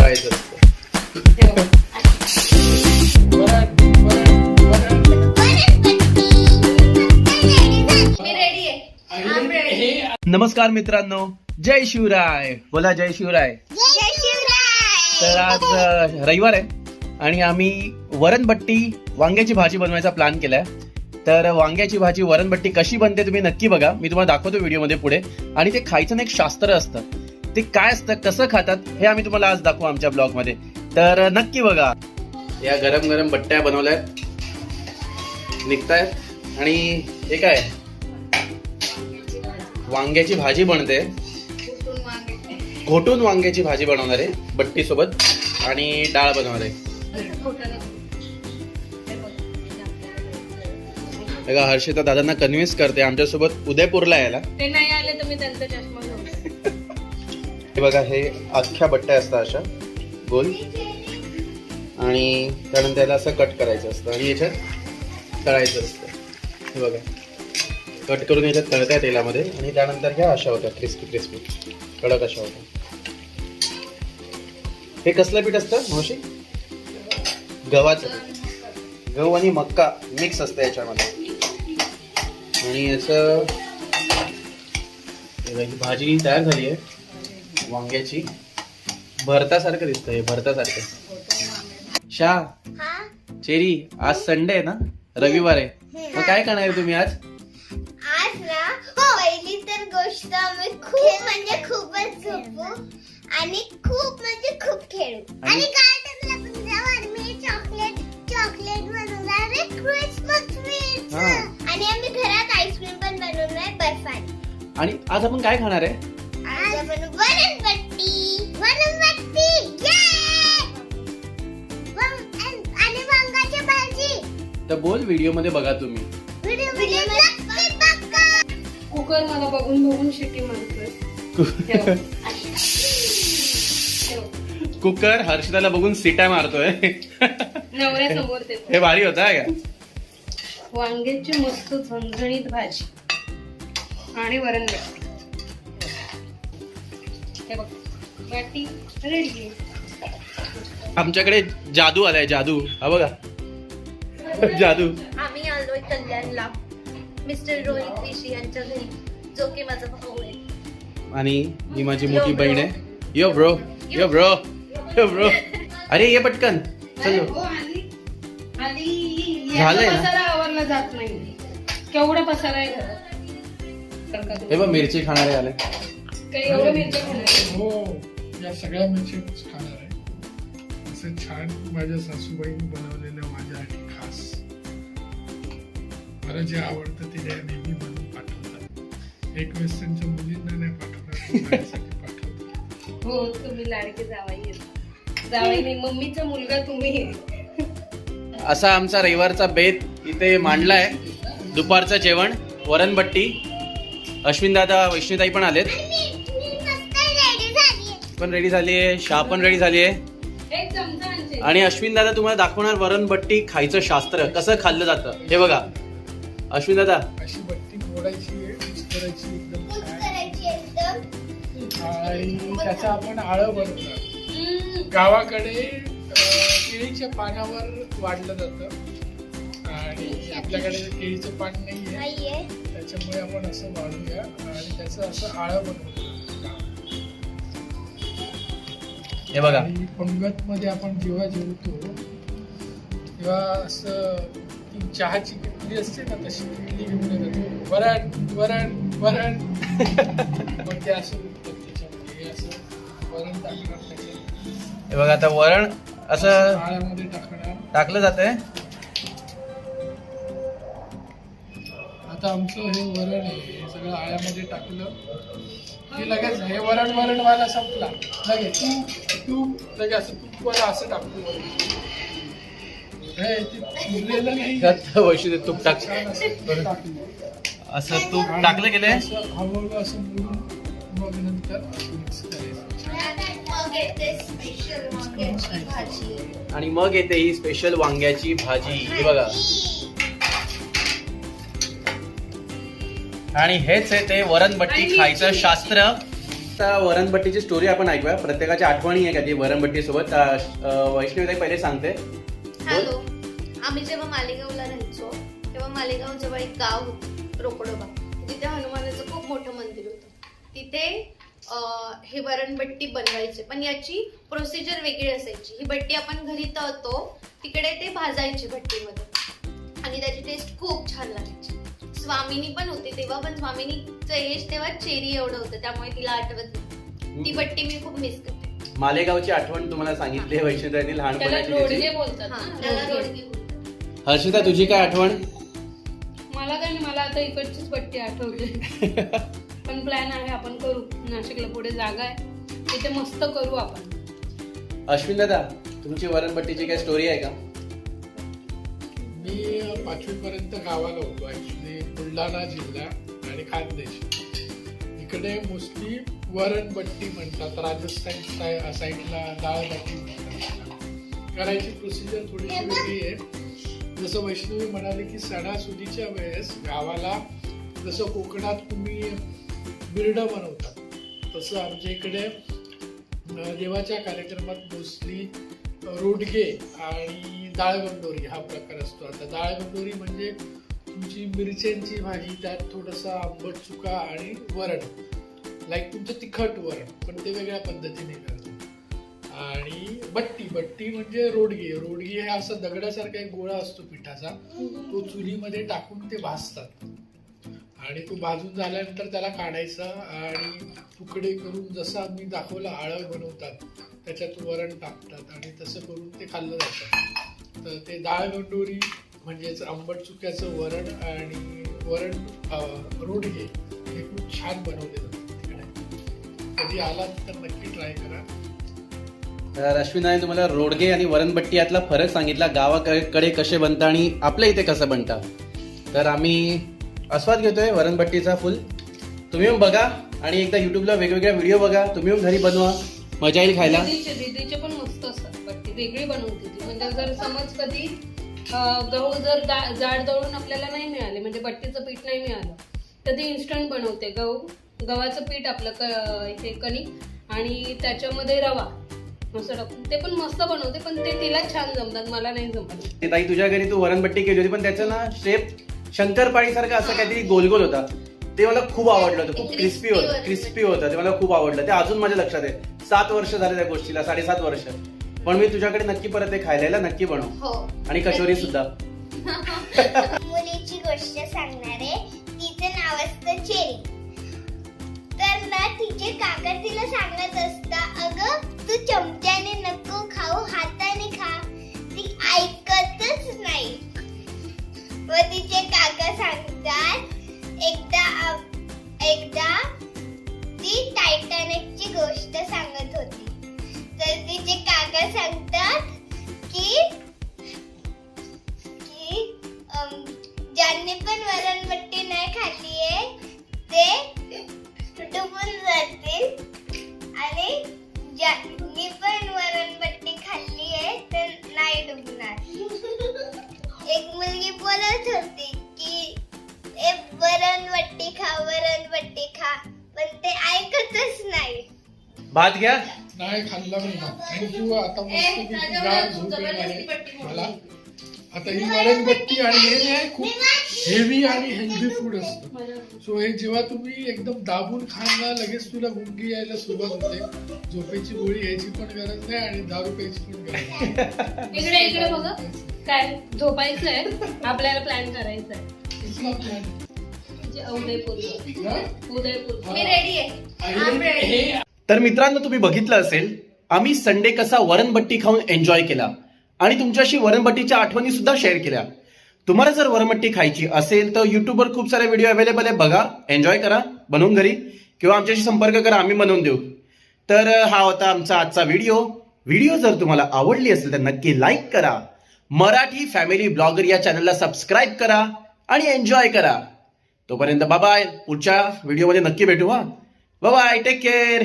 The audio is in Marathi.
तळायचं नमस्कार मित्रांनो जय शिवराय. बोला जय शिवराय. तर आज रविवार आहे आणि आम्ही वरणबट्टी वांग्याची भाजी बनवायचा प्लॅन केलाय. तर वांग्याची भाजी वरणबट्टी कशी बनते तुम्ही नक्की बघा. मी तुम्हाला दाखवतो व्हिडिओमध्ये पुढे. आणि ते खायचं ना एक शास्त्र असतं. ते काय असतं कसं खातात हे आम्ही तुम्हाला आज दाखवू आमच्या ब्लॉगमध्ये. तर नक्की बघा. या गरम गरम बट्ट्या बनवल्यात. निघतायत. आणि हे काय? वांग्याची भाजी बनते. घोटून वांग्याची भाजी बनवणार आहे बट्टी सोबत आणि डाळ बनवणार आहे. बघा हर्षिता दादांना कन्व्हिन्स करते आमच्यासोबत उदयपूरला यायला. ते नाही आले तर मी त्यांचा चष्मा हे बघा हे अख्ख्या बट्ट्या असतात अशा गोल. आणि त्यानंतर त्याला असं कट करायचं असतं आणि याच्यात तळायचं असतं. हे बघा. कट करून याच्यात तळत्या तेलामध्ये आणि त्यानंतर ह्या अशा होत्या क्रिस्पी क्रिस्पी. कडक अशा होत्या. हे कसलं पीठ असतं मावशी? गव्हाचं पीठ. गहू आणि मक्का मिक्स असतं याच्यामध्ये. आणि याचं भाजी तयार झाली आहे. वांग्याची. भरतासारखं दिसतंय हे भरतासारखं. शा चेरी आज संडे आहे ना? रविवार आहे. मग काय करणार आहे तुम्ही आज? आज ना पहिली तर गोष्ट आम्ही खूप म्हणजे खूपच झोपू. आणि खूप म्हणजे खूप खेळू. आणि- जाऊ आणि मी चॉकलेट चॉकलेट बनवणार आहे. क्रिसमस हा. आणि आम्ही घरात आईस्क्रीम पण बनवणार बर्फानी. आणि आज आपण काय खाणार आहे? तर बोल व्हिडिओमध्ये बघा. तुम्ही कुकर मला बघून बघून शिटी मारतोय. कुकर हर्षदाला बघून सिटा मारतोय. नवऱ्यासमोर ते हे भारी होता का? वांग्याची मस्त झणझणीत भाजी. आणि वरण हे बघ रेडी आमच्याकडे जादू आलाय जादू. हा बघा. जादू. आम्ही आलोय कल्याणला. मिस्टर रोहित ऋषी यांच्या घरी जो की माझा भाऊ आहे. आणि ही माझी मोठी बहीण आहे. Yo bro yo bro yo bro अरे ये पटकन. चलो. हो, झालंय ना? पसारा आवरला जात नाही. केवढा पसारा आहे घरात? हे बघ मिरची खाणारे आले. काही एवढं मिरच्या खाणार आहे? हो या सगळ्या मिरचीच खाणार. आहे असं छान माझ्या सासूबाईंनी बनवलेलं माझ्यासाठी खास. मला जे आवडतं ते त्या नेहमी बनवून पाठवतात. एक वेळेस त्यांच्या मुलींना नाही पाठवणार पाठवतात. हो तुम्ही लाडके जावाई. जावाई मम्मीचा मुलगा तुम्ही. असा आमचा रविवारचा बेत इथे मांडलाय. दुपारचं जेवण वरणबट्टी अश्विन दादा वैष्णीताई पण आलेत. पण रेडी झाली आहे शाह पण रेडी झाली आहे आणि अश्विन दादा तुम्हाला दाखवणार वरणबट्टी खायचं शास्त्र. कसं खाल्लं जातं? हे बघा. अश्विन दादा. अशी बट्टी करायची एकदम आणि त्याचं आपण आळं बनवतात हम्म. गावाकडे केळीच्या पानावर वाढलं जातं. आणि आपल्याकडे केळीचं पान नाहीये. नाहीये. त्याच्यामुळे आपण असं वाढूया आणि त्याचं असं आळं बनवतो हे बघा. आणि पंगत मध्ये आपण जेव्हा जेवतो तेव्हा असं ती चहाची किटली असते ना तशी किटली घेऊन येतात. वरण वरण वरण. मग ते असं उठतात त्याच्यामध्ये असं वरण टाकणार हे बघा आता वरण असं टाकणार. टाकलं जातंय. आता आमचं हे वरण आहे हे सगळं आळ्यामध्ये टाकलं. की लगेच हे वरण वरण वाला संपला. लगेच तूप तूप लगेच असं तूप वाला असं टाकतो. हे ते नाही. त्यात वैष्णवी तूप टाक. छान असं टाकलं. असं तूप टाकलं गेलंय असं हळूहळू असं मग नंतर मिक्स करायचं. आणि मग येते ही स्पेशल वांग्याची भाजी. हे बघा. आणि हेच आहे ते वरणबट्टी खायचं शास्त्र. आता वरणबट्टीची स्टोरी आपण ऐकूया. प्रत्येकाच्या आठवणी आहे का ती वरणबट्टी सोबत वैष्णवी पहिले सांगते. हॅलो. आम्ही जेव्हा मालेगावला राहायचो तेव्हा मालेगाव जवळ एक गाव होतं रोकडोबा. तिथे हनुमानाचं खूप मोठं मंदिर होतं. तिथे अं, हे वरणबट्टी बनवायचे. पण याची प्रोसिजर वेगळी असायची. ही बट्टी आपण घरी तळतो तिकडे ते भाजायची भट्टीमध्ये आणि त्याची टेस्ट खूप छान लागायची. स्वामिनी पण होती. तेव्हा पण स्वामिनीचं एज तेव्हा चेरी एवढं होतं. त्यामुळे तिला आठवत नाही. ती बट्टी मी खूप मिस करते. मालेगावची आठवण तुम्हाला सांगितली वैष्णवी त्याला लहानपणाची रोडगे तिची. बोलतात. हा ना, त्याला रोडगे. रोडगे बोलतात. हर्षिता तुझी काय आठवण? मला काय नाही मला आता इकडचीच पट्टी आठवते पण प्लॅन आहे आपण करू. नाशिकला पुढे जागा आहे. तिथे मस्त करू आपण. अश्विन दादा तुमची वरणबट्टीची काय स्टोरी आहे का? मी पाचवीपर्यंत गावाला होतो ॲक्च्युली बुलढाणा जिल्हा आणि खानदेश. इकडे मोस्टली वरणबट्टी म्हणतात राजस्थान साय- साईडला डाळबट्टी म्हणतात. करायची प्रोसिजर थोडीशी वेगळी आहे. जसं वैष्णवी म्हणाले की सणासुदीच्या वेळेस गावाला जसं कोकणात तुम्ही बिरडं बनवतात तसं आमच्या इकडे देवाच्या कार्यक्रमात मोस्टली रोडगे आणि डाळगंडोरी हा प्रकार असतो. आता डाळगंडोरी म्हणजे तुमची मिरच्यांची भाजी त्यात थोडंसं आंबट चुका आणि वरण. लाईक तुमचं तिखट वरण पण ते वेगळ्या पद्धतीने करतो. आणि बट्टी बट्टी म्हणजे रोडगे. रोडगे हे असं दगडासारखा एक गोळा असतो पिठाचा. तो चुलीमध्ये टाकून ते भाजतात. आणि तो भाजून झाल्यानंतर त्याला काढायचा आणि तुकडे करून जसं आम्ही दाखवलं आळं बनवतात त्याच्यात वरण टाकतात आणि तसं करून ते खाल्लं जातं. तर ते डाळ गंडोरी म्हणजेच आंबट चुक्याचं वरण आणि वरण रोडगे हे खूप छान बनवले जातात तिकडे कधी आलात तर नक्की ट्राय करा. तर अश्विनाने तुम्हाला रोडगे आणि वरणबट्टी यातला फरक सांगितला. गावाकडे कसे बनतं आणि आपल्या इथे कसं बनतं? तर आम्ही आस्वाद घेतोय वरणबट्टीचा फुल. तुम्ही बघा आणि एकदा युट्यूबला वेगवेगळ्या व्हिडिओ बघा. तुम्ही घरी बनवा. मजा येईल खायला. वेगळी बनवते ती म्हणजे जर समज कधी गहू जर जाड दळून आपल्याला नाही मिळाले म्हणजे बट्टीचं पीठ नाही मिळालं तर ती इन्स्टंट बनवते गहू. गव्हाचं पीठ आपलं क हे कणिक आणि त्याच्यामध्ये रवा. असं टाकून. ते पण मस्त बनवते पण ते तिला छान जमतात मला नाही जमत. ते ताई तुझ्या घरी तू वरणबट्टी केली होती पण त्याचं ना शेप शंकरपाळी सारखं असं काहीतरी गोलगोल होता. ते मला खूप आवडलं होतं खूप क्रिस्पी होतं क्रिस्पी होतं ते मला खूप आवडलं. ते अजून माझ्या लक्षात आहे. सात वर्ष झाले त्या गोष्टीला साडेसात वर्ष. पण मी तुझ्याकडे नक्की परत ते खायला नक्की बनव. हो. आणि कचोरी सुद्धा. मुलीची गोष्ट सांगणार आहे. तिचं नाव असतं चेरी. तर ना तिचे काका तिला सांगत असता अगं तू चमच्याने नको खाऊ हाताने खा. ती ऐकतच नाही. व तिचे काका सांगतात एकदा एकदा ती टायटॅनिकची गोष्ट सांगत होती. तिचे काका सांगतात की की ज्यांनी पण वरणपट्टी नाही खाल्ली आहे ते डुबून जातील. आणि ज्यांनी पण वरणपट्टी खाल्ली आहे तर नाही डुबणार. एक मुलगी बोलत होती की ए वरणपट्टी खा वरणपट्टी खा. पण ते ऐकतच नाही. भात घ्या. नाही खाल्ला मी थँक्यू आता मस्त गार झोप येणार आहे. मला आता ही वरणबट्टी आणि हे जे आहे खूप हेवी आणि हेल्दी फूड असतं. सो हे जेव्हा तुम्ही एकदम दाबून खाल ना लगेच तुला गुंगी यायला सुरुवात होते. झोपेची गोळी घ्यायची पण गरज नाही आणि दारू प्यायची पण गरज नाही. इकडे इकडे बघा. काय झोपायचं आहे आपल्याला प्लॅन करायचा आहे उदयपूर? उदयपूर मी रेडी आहे. तर मित्रांनो तुम्ही बघितलं असेल आम्ही संडे कसा वरणबट्टी खाऊन एन्जॉय केला आणि तुमच्याशी वरणबट्टीच्या आठवणी सुद्धा शेअर केल्या. तुम्हाला जर वरणबट्टी खायची असेल तर युट्यूबवर खूप सारे व्हिडिओ अवेलेबल आहे बघा एन्जॉय करा बनवून घरी किंवा आमच्याशी संपर्क करा आम्ही बनवून देऊ. तर हा होता आमचा आजचा व्हिडिओ व्हिडिओ जर तुम्हाला आवडली असेल तर नक्की लाईक करा. मराठी फॅमिली ब्लॉगर या चॅनलला सबस्क्राईब करा आणि एन्जॉय करा. तोपर्यंत बाय पुढच्या व्हिडिओमध्ये नक्की भेटू हा. Bye take care